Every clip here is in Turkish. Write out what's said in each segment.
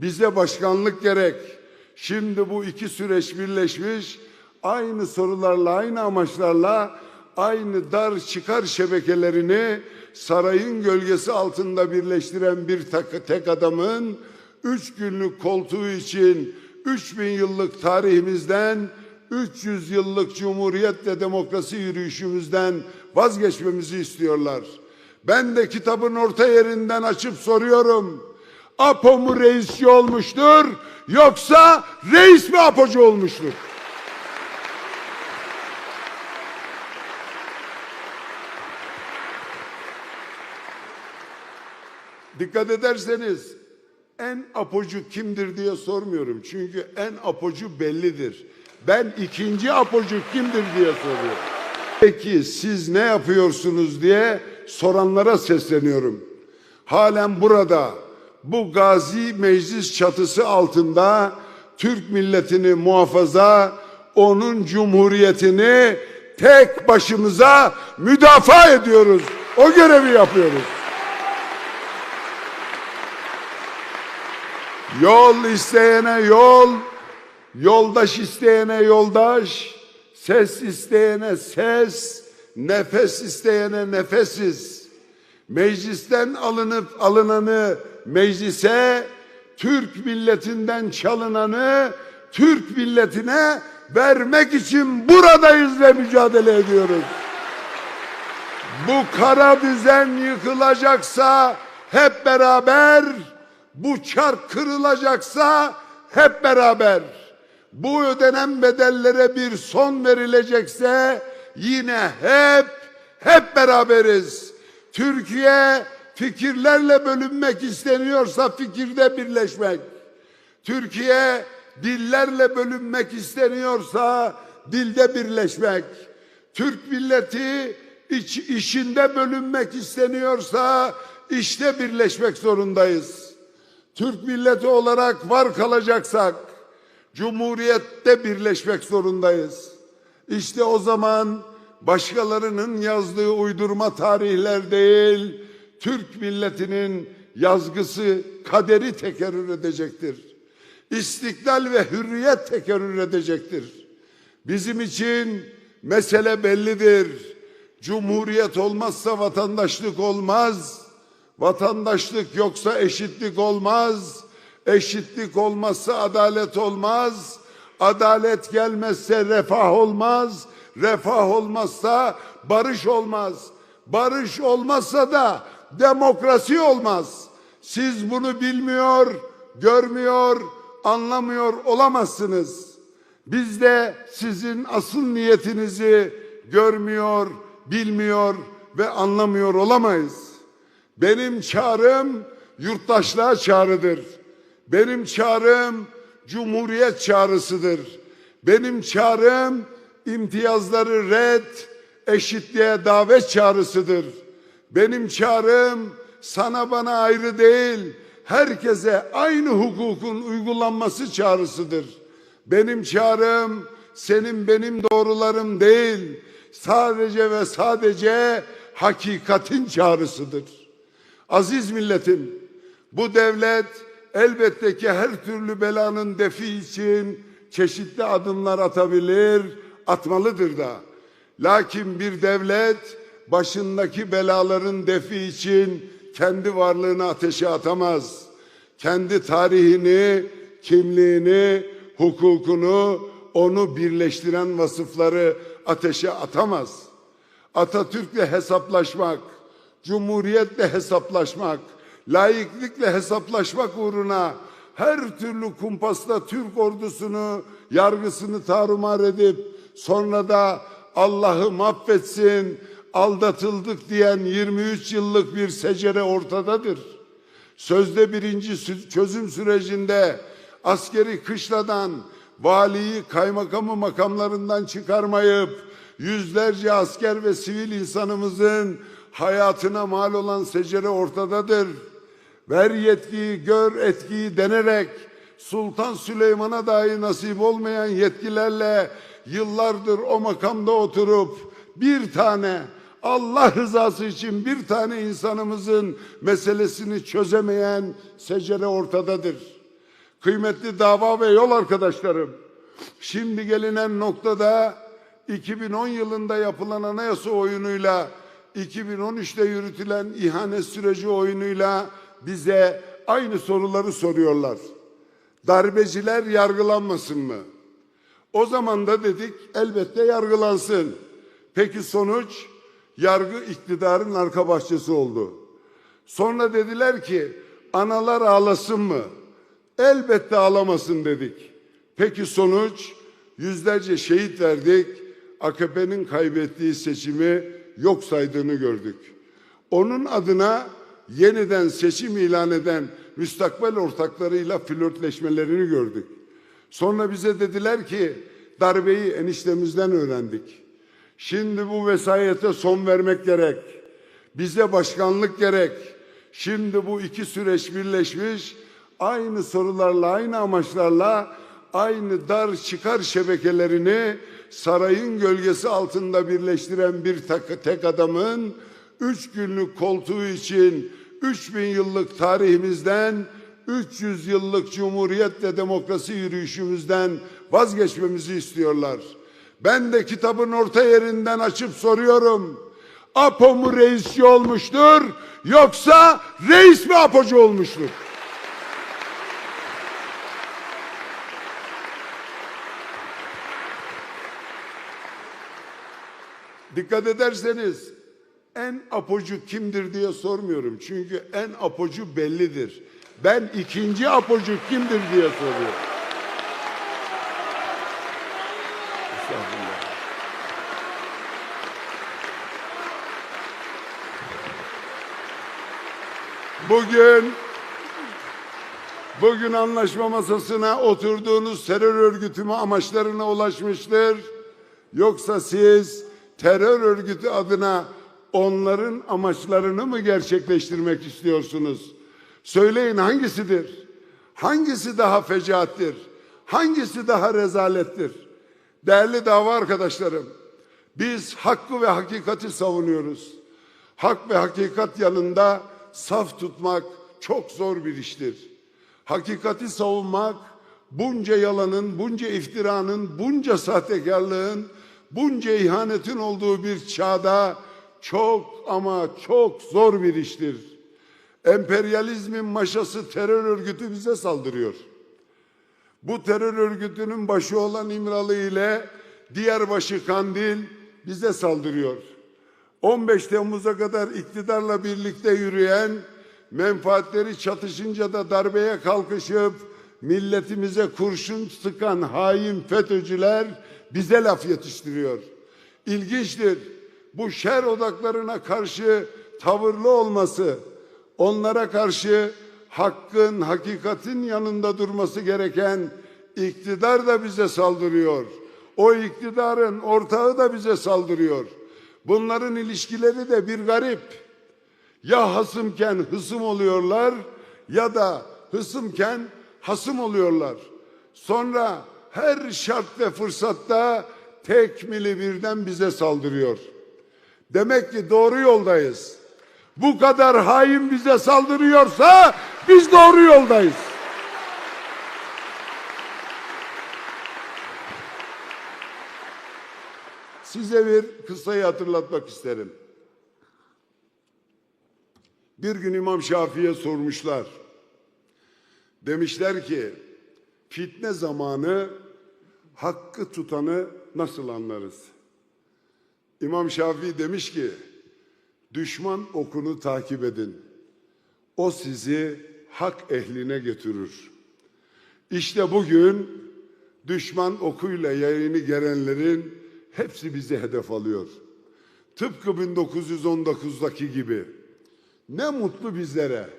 Bize başkanlık gerek. Şimdi bu iki süreç birleşmiş. Aynı sorularla, aynı amaçlarla aynı dar çıkar şebekelerini sarayın gölgesi altında birleştiren bir tek, adamın üç günlük koltuğu için 3000 yıllık tarihimizden 300 yıllık cumhuriyet ve demokrasi yürüyüşümüzden vazgeçmemizi istiyorlar. Ben de kitabın orta yerinden açıp soruyorum. Apo mu reisçi olmuştur yoksa reis mi apocu olmuştur? Dikkat ederseniz en apocu kimdir diye sormuyorum. Çünkü en apocu bellidir. Ben ikinci apocu kimdir diye soruyorum. Peki siz ne yapıyorsunuz diye soranlara sesleniyorum. Halen burada bu gazi meclis çatısı altında Türk milletini muhafaza, onun cumhuriyetini tek başımıza müdafaa ediyoruz. O görevi yapıyoruz. Yol isteyene yol, yoldaş isteyene yoldaş, ses isteyene ses, nefes isteyene nefesiz. Meclisten alınıp alınanı meclise, Türk milletinden çalınanı Türk milletine vermek için buradayız ve mücadele ediyoruz. Bu kara düzen yıkılacaksa hep beraber bu çark kırılacaksa hep beraber bu ödenen bedellere bir son verilecekse yine hep hep beraberiz. Türkiye fikirlerle bölünmek isteniyorsa fikirde birleşmek. Türkiye dillerle bölünmek isteniyorsa dilde birleşmek. Türk milleti iç, işinde bölünmek isteniyorsa işte birleşmek zorundayız. Türk milleti olarak var kalacaksak Cumhuriyette birleşmek zorundayız. İşte o zaman başkalarının yazdığı uydurma tarihler değil, Türk milletinin yazgısı kaderi tekerrür edecektir. İstiklal ve hürriyet tekerrür edecektir. Bizim için mesele bellidir. Cumhuriyet olmazsa vatandaşlık olmaz. Vatandaşlık yoksa eşitlik olmaz. Eşitlik olmazsa adalet olmaz. Adalet gelmezse refah olmaz. Refah olmazsa barış olmaz. Barış olmazsa da demokrasi olmaz. Siz bunu bilmiyor, görmüyor, anlamıyor olamazsınız. Biz de sizin asıl niyetinizi görmüyor, bilmiyor ve anlamıyor olamayız. Benim çağrım yurttaşlığa çağrıdır. Benim çağrım cumhuriyet çağrısıdır. Benim çağrım imtiyazları red, eşitliğe davet çağrısıdır. Benim çağrım sana bana ayrı değil, herkese aynı hukukun uygulanması çağrısıdır. Benim çağrım senin benim doğrularım değil, sadece ve sadece hakikatin çağrısıdır. Aziz milletim, bu devlet elbette ki her türlü belanın defi için çeşitli adımlar atabilir, atmalıdır da. Lakin bir devlet başındaki belaların defi için kendi varlığını ateşe atamaz. Kendi tarihini, kimliğini, hukukunu, onu birleştiren vasıfları ateşe atamaz. Atatürk'le hesaplaşmak, Cumhuriyetle hesaplaşmak, laiklikle hesaplaşmak uğruna her türlü kumpasla Türk ordusunu, yargısını tarumar edip sonra da Allah'ı mahvetsin, aldatıldık diyen 23 yıllık bir secere ortadadır. Sözde birinci çözüm sürecinde askeri kışladan valiyi kaymakamı makamlarından çıkarmayıp yüzlerce asker ve sivil insanımızın hayatına mal olan secere ortadadır. Ver yetkiyi, gör etkiyi denerek Sultan Süleyman'a dahi nasip olmayan yetkilerle yıllardır o makamda oturup bir tane Allah rızası için bir tane insanımızın meselesini çözemeyen secere ortadadır. Kıymetli dava ve yol arkadaşlarım, şimdi gelinen noktada 2010 yılında yapılan anayasa oyunuyla 2013'te yürütülen ihanet süreci oyunuyla bize aynı soruları soruyorlar. Darbeciler yargılanmasın mı? O zaman da dedik elbette yargılansın. Peki sonuç? Yargı iktidarın arka bahçesi oldu. Sonra dediler ki analar ağlasın mı? Elbette ağlamasın dedik. Peki sonuç? Yüzlerce şehit verdik. AKP'nin kaybettiği seçimi yok saydığını gördük. Onun adına yeniden seçim ilan eden müstakbel ortaklarıyla flörtleşmelerini gördük. Sonra bize dediler ki darbeyi eniştemizden öğrendik. Şimdi bu vesayete son vermek gerek. Bize başkanlık gerek. Şimdi bu iki süreç birleşmiş. Aynı sorularla, aynı amaçlarla aynı dar çıkar şebekelerini sarayın gölgesi altında birleştiren bir tek, adamın üç günlük koltuğu için 3000 yıllık tarihimizden 300 yıllık cumhuriyet ve demokrasi yürüyüşümüzden vazgeçmemizi istiyorlar. Ben de kitabın orta yerinden açıp soruyorum. Apo mu reisçi olmuştur yoksa reis mi apocu olmuştur? Dikkat ederseniz en apocu kimdir diye sormuyorum. Çünkü en apocu bellidir. Ben ikinci apocu kimdir diye soruyorum. Bugün bugün anlaşma masasına oturduğunuz terör örgütü mü amaçlarına ulaşmıştır? Yoksa siz terör örgütü adına onların amaçlarını mı gerçekleştirmek istiyorsunuz? Söyleyin hangisidir? Hangisi daha fecaattir? Hangisi daha rezalettir? Değerli dava arkadaşlarım, biz hakkı ve hakikati savunuyoruz. Hak ve hakikat yanında saf tutmak çok zor bir iştir. Hakikati savunmak bunca yalanın, bunca iftiranın, bunca sahtekarlığın, bunca ihanetin olduğu bir çağda çok ama çok zor bir iştir. Emperyalizmin maşası terör örgütü bize saldırıyor. Bu terör örgütünün başı olan İmralı ile diğer başı Kandil bize saldırıyor. 15 Temmuz'a kadar iktidarla birlikte yürüyen, menfaatleri çatışınca da darbeye kalkışıp milletimize kurşun sıkan hain FETÖ'cüler bize laf yetiştiriyor. İlginçtir. Bu şer odaklarına karşı tavırlı olması, onlara karşı hakkın, hakikatin yanında durması gereken iktidar da bize saldırıyor. O iktidarın ortağı da bize saldırıyor. Bunların ilişkileri de bir garip. Ya hasımken hısım oluyorlar ya da hısımken hasım oluyorlar. Sonra her şart ve fırsatta tekmili birden bize saldırıyor. Demek ki doğru yoldayız. Bu kadar hain bize saldırıyorsa biz doğru yoldayız. Size bir kıssayı hatırlatmak isterim. Bir gün İmam Şafii'ye sormuşlar. Demişler ki fitne zamanı hakkı tutanı nasıl anlarız? İmam Şafii demiş ki düşman okunu takip edin. O sizi hak ehline götürür. İşte bugün düşman okuyla yayını gelenlerin hepsi bizi hedef alıyor. Tıpkı 1919'daki gibi. Ne mutlu bizlere.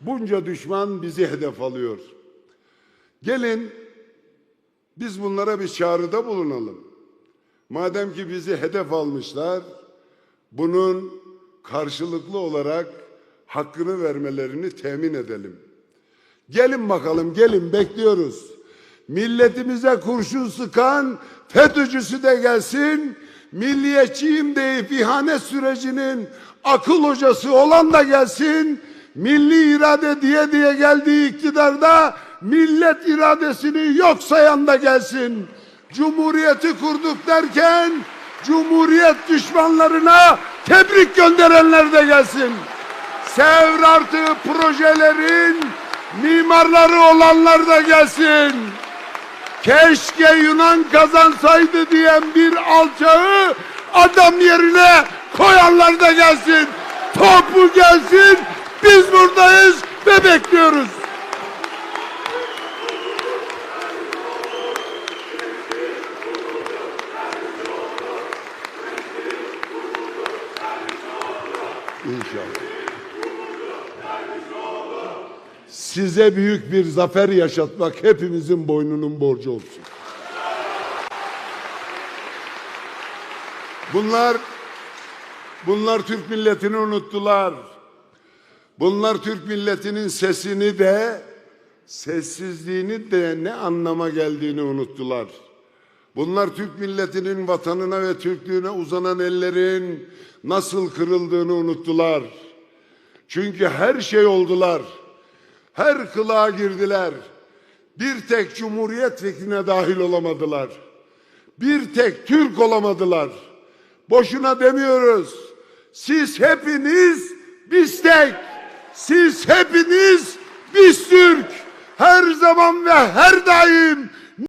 Bunca düşman bizi hedef alıyor. Gelin biz bunlara bir çağrıda bulunalım. Madem ki bizi hedef almışlar, bunun karşılıklı olarak hakkını vermelerini temin edelim. Gelin bakalım, gelin bekliyoruz. Milletimize kurşun sıkan FETÖ'cüsü de gelsin, milliyetçiyim deyip ihanet sürecinin akıl hocası olan da gelsin, milli irade diye diye geldiği iktidarda millet iradesini yok sayan da gelsin. Cumhuriyeti kurduk derken Cumhuriyet düşmanlarına tebrik gönderenler de gelsin. Sevr artı projelerin mimarları olanlar da gelsin. Keşke Yunan kazansaydı diyen bir alçağı adam yerine koyanlar da gelsin. Topu gelsin. Biz buradayız ve bekliyoruz. Size büyük bir zafer yaşatmak hepimizin boynunun borcu olsun. Bunlar bunlar Türk milletini unuttular. Bunlar Türk milletinin sesini de sessizliğini de ne anlama geldiğini unuttular. Bunlar Türk milletinin vatanına ve Türklüğüne uzanan ellerin nasıl kırıldığını unuttular. Çünkü her şey oldular. Her kılığa girdiler. Bir tek cumhuriyet fikrine dahil olamadılar. Bir tek Türk olamadılar. Boşuna demiyoruz. Siz hepiniz biz tek. Siz hepiniz biz Türk. Her zaman ve her daim